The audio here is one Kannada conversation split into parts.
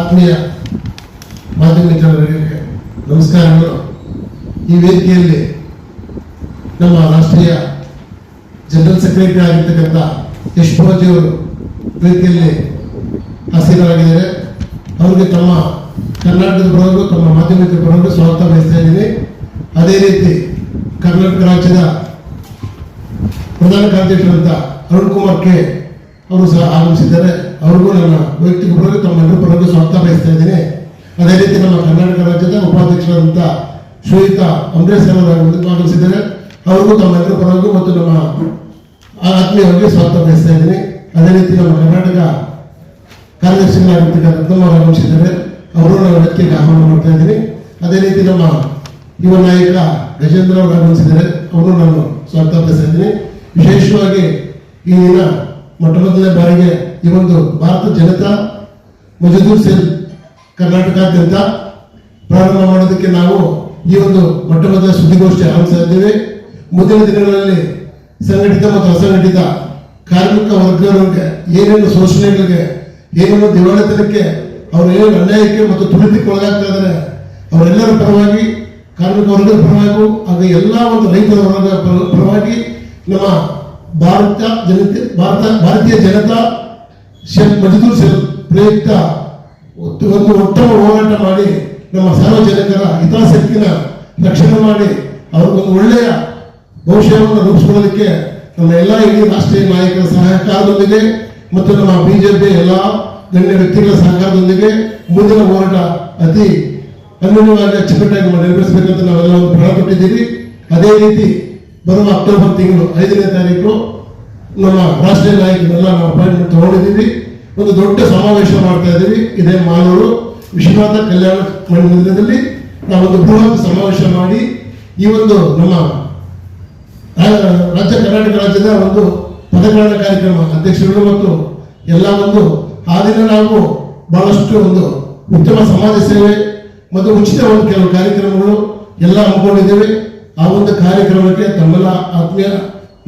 ಆತ್ಮೀಯ ಮಾಧ್ಯಮ ಜನರಿಗೆ ನಮಸ್ಕಾರಗಳು. ಈ ವೇದಿಕೆಯಲ್ಲಿ ನಮ್ಮ ರಾಷ್ಟ್ರೀಯ ಜನರಲ್ ಸೆಕ್ರೆಟರಿ ಆಗಿರ್ತಕ್ಕಂಥ ಯಶ್ ಭೋಜಿ ಅವರು ವೇದಿಕೆಯಲ್ಲಿ ಹಸಿರಾಗಿದ್ದಾರೆ ಅವರಿಗೆ ತಮ್ಮ ಕರ್ನಾಟಕದ ಪರವಾಗಿ ತಮ್ಮ ಮಾಧ್ಯಮದ ಪರವಾಗಿ ಸ್ವಾಗತ ಬಯಸ್ತಾ ಇದ್ದೀನಿ. ಅದೇ ರೀತಿ ಕರ್ನಾಟಕ ರಾಜ್ಯದ ಪ್ರಧಾನ ಅಂತ ಅರುಣ್ ಕುಮಾರ್ ಕೆ ಅವರು ಸಹ ಆಗಮಿಸಿದ್ದಾರೆ. ಅವ್ರಿಗೂ ನನ್ನ ವೈಯಕ್ತಿಕ ತಮ್ಮೆಲ್ಲರೂ ಪರವಾಗಿ ಸ್ವಾಗತ ಬಯಸ್ತಾ ಇದ್ದೀನಿ. ಅದೇ ರೀತಿ ನಮ್ಮ ಕರ್ನಾಟಕ ರಾಜ್ಯದ ಉಪಾಧ್ಯಕ್ಷರಾದಂಥ ಶ್ರೀಯುತ ಅಂಬರೀಶ್ ಅವರು ಆಗಮಿಸಿದ್ದಾರೆ. ಅವ್ರಿಗೂ ತಮ್ಮೆಲ್ಲರೂ ಪರವಾಗಿ ಮತ್ತು ನಮ್ಮ ಆತ್ಮೀಯವಾಗಿ ಸ್ವಾಗತ ಬಯಸ್ತಾ ಇದ್ದೀನಿ. ಅದೇ ರೀತಿ ನಮ್ಮ ಕರ್ನಾಟಕ ಕಾರ್ಯದರ್ಶಿಗಳಾಗಿರ್ತಕ್ಕ ರತ್ನಮ್ಮ ಆಗಮಿಸಿದ್ದಾರೆ. ಅವರು ನಾನು ವ್ಯಕ್ತಿಗೆ ಆಹ್ವಾನ ಮಾಡ್ತಾ ಇದ್ದೀನಿ. ಅದೇ ರೀತಿ ನಮ್ಮ ಯುವ ನಾಯಕ ಗಜೇಂದ್ರ ಅವರು ಆಗಮಿಸಿದ್ದಾರೆ. ಅವರು ನಾನು ಸ್ವಾಗತ ಬಯಸ್ತಾ ಇದ್ದೀನಿ. ವಿಶೇಷವಾಗಿ ಈ ದಿನ ಮೊಟ್ಟ ಮೊದಲನೇ ಬಾರಿಗೆ ಈ ಒಂದು ಭಾರತ ಜನತಾ ಮಜದೂರ್ ಸೇಲ್ ಕರ್ನಾಟಕಾದ್ಯಂತ ಪ್ರಾರಂಭ ಮಾಡೋದಕ್ಕೆ ನಾವು ಈ ಒಂದು ಮೊಟ್ಟ ಮೊದಲ ಸುದ್ದಿಗೋಷ್ಠಿ ಇದ್ದೇವೆ. ಮುಂದಿನ ದಿನಗಳಲ್ಲಿ ಸಂಘಟಿತ ಮತ್ತು ಅಸಂಘಟಿತ ಕಾರ್ಮಿಕ ವರ್ಗಗಳಿಗೆ ಏನೇನು ಶೋಷಣೆಗಳಿಗೆ ಏನೇನು ದಿವಾಳಿತನಕ್ಕೆ ಅವರು ಏನೇನು ಅನ್ಯಾಯಕ್ಕೆ ಮತ್ತು ತುಳಿತಕ್ಕೆ ಒಳಗಾಗ್ತಾ ಇದ್ದಾರೆ, ಅವರೆಲ್ಲರ ಪರವಾಗಿ, ಕಾರ್ಮಿಕ ವರ್ಗದ ಪರವಾಗಿ ಹಾಗೆ ಎಲ್ಲ ಒಂದು ರೈತರ ವರ್ಗದ ಪರವಾಗಿ ನಮ್ಮ ಭಾರತ ಜನತೆ, ಭಾರತ, ಭಾರತೀಯ ಜನತಾ ಶೆಲ್ ಮಜದೂರ್ ಶೆಲ್ ಪ್ರಯುಕ್ತ ಒಂದು ಉತ್ತಮ ಹೋರಾಟ ಮಾಡಿ ನಮ್ಮ ಸಾರ್ವಜನಿಕರ ಹಿತಾಸಕ್ತಿನ ರಕ್ಷಣೆ ಮಾಡಿ ಅವ್ರಿಗೊಂದು ಒಳ್ಳೆಯ ಭವಿಷ್ಯವನ್ನು ರೂಪಿಸ್ಕೊಳ್ಳೋದಕ್ಕೆ ನಮ್ಮ ಎಲ್ಲ ಇಡೀ ರಾಷ್ಟ್ರೀಯ ನಾಯಕರ ಸಹಕಾರದೊಂದಿಗೆ ಮತ್ತು ನಮ್ಮ ಬಿಜೆಪಿ ಎಲ್ಲ ಗಣ್ಯ ವ್ಯಕ್ತಿಗಳ ಸಹಕಾರದೊಂದಿಗೆ ಮುಂದಿನ ಹೋರಾಟ ಅತಿ ಅನ್ಯವಾಗಿ ಅಚ್ಚುಕಟ್ಟಾಗಿ ಮಾಡಿ ನಿರ್ವಹಿಸಬೇಕಂತ ನಾವೆಲ್ಲ ಒಂದು ಕೊಟ್ಟಿದ್ದೀವಿ ಅದೇ ರೀತಿ ಬರುವ ಅಕ್ಟೋಬರ್ ತಿಂಗಳು ಐದನೇ ತಾರೀಕು ನಮ್ಮ ರಾಷ್ಟ್ರೀಯ ನಾಯಕರೆಲ್ಲ ನಾವು ಅಪಾಯಿಂಟ್ಮೆಂಟ್ ತಗೊಂಡಿದ್ದೀವಿ. ಒಂದು ದೊಡ್ಡ ಸಮಾವೇಶ ಮಾಡ್ತಾ ಇದ್ದೀವಿ. ಇದೇ ಮಾಲೂರು ವಿಶ್ವನಾಥ ಕಲ್ಯಾಣ ಮಂದಿರದಲ್ಲಿ ನಾವೊಂದು ಬೃಹತ್ ಸಮಾವೇಶ ಮಾಡಿ ಈ ಒಂದು ನಮ್ಮ ರಾಜ್ಯ ಕರ್ನಾಟಕ ರಾಜ್ಯದ ಒಂದು ಪದಗ್ರಹಣ ಕಾರ್ಯಕ್ರಮ ಅಧ್ಯಕ್ಷರುಗಳು ಮತ್ತು ಎಲ್ಲ ಒಂದು ಆ ದಿನ ನಾವು ಬಹಳಷ್ಟು ಒಂದು ಉತ್ತಮ ಸಮಾಜ ಸೇವೆ ಮತ್ತು ಉಚಿತ ಒಂದು ಕೆಲವು ಕಾರ್ಯಕ್ರಮಗಳು ಎಲ್ಲ ಹಮ್ಮಿಕೊಂಡಿದ್ದೇವೆ. ಆ ಒಂದು ಕಾರ್ಯಕ್ರಮಕ್ಕೆ ತಮ್ಮೆಲ್ಲ ಆತ್ಮೀಯ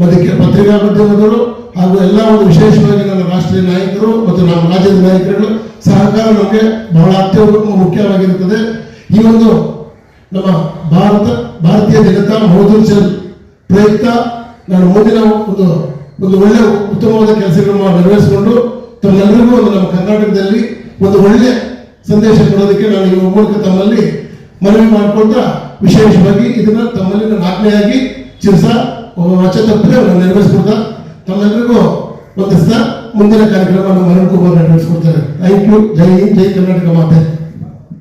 ಮತ್ತು ಪತ್ರಿಕಾ ಮಾಧ್ಯಮದವರು ಹಾಗೂ ಎಲ್ಲ ಒಂದು ವಿಶೇಷವಾಗಿ ನನ್ನ ರಾಷ್ಟ್ರೀಯ ನಾಯಕರು ಮತ್ತು ನಮ್ಮ ರಾಜ್ಯದ ನಾಯಕರುಗಳು ಸಹಕಾರ ನಮಗೆ ಬಹಳ ಅತ್ಯಂತ ಮುಖ್ಯವಾಗಿರುತ್ತದೆ. ಈ ಒಂದು ನಮ್ಮ ಭಾರತ, ಭಾರತೀಯ ಜನತಾ ಮಹದೂರ್ ಚಂದ್ ಪ್ರಯುಕ್ತ ನಾನು ಮುಂದಿನ ಒಂದು ಒಂದು ಒಳ್ಳೆ ಉತ್ತಮವಾದ ಕೆಲಸಗಳನ್ನು ನೆರವೇರಿಸಿಕೊಂಡು ತಮ್ಮೆಲ್ಲರಿಗೂ ಒಂದು ನಮ್ಮ ಕರ್ನಾಟಕದಲ್ಲಿ ಒಂದು ಒಳ್ಳೆ ಸಂದೇಶ ಕೊಡೋದಕ್ಕೆ ನಾನು ಈ ಮೂಲಕ ತಮ್ಮಲ್ಲಿ ಮನವಿ ಮಾಡಿಕೊಳ್ತಾ ವಿಶೇಷವಾಗಿ ಇದನ್ನ ತಮ್ಮಲ್ಲಿನ ಆಜ್ಞೆಯಾಗಿ ಚಿರಸ ವಚ ತಪ್ಪದೆ ನಾನು ನೆರವೇರಿಸ್ಕೊಳ್ತಾ ತಮ್ಮೆಲ್ಲರಿಗೂ ಒಂದು ಮುಂದಿನ ಕಾರ್ಯಕ್ರಮ ನಮ್ಮ ಮರಣ ಕುಮಾರ್ ಥ್ಯಾಂಕ್ ಯು ಜೈ ಹಿಂದ್, ಜೈ ಕರ್ನಾಟಕ ಮಾತೆ.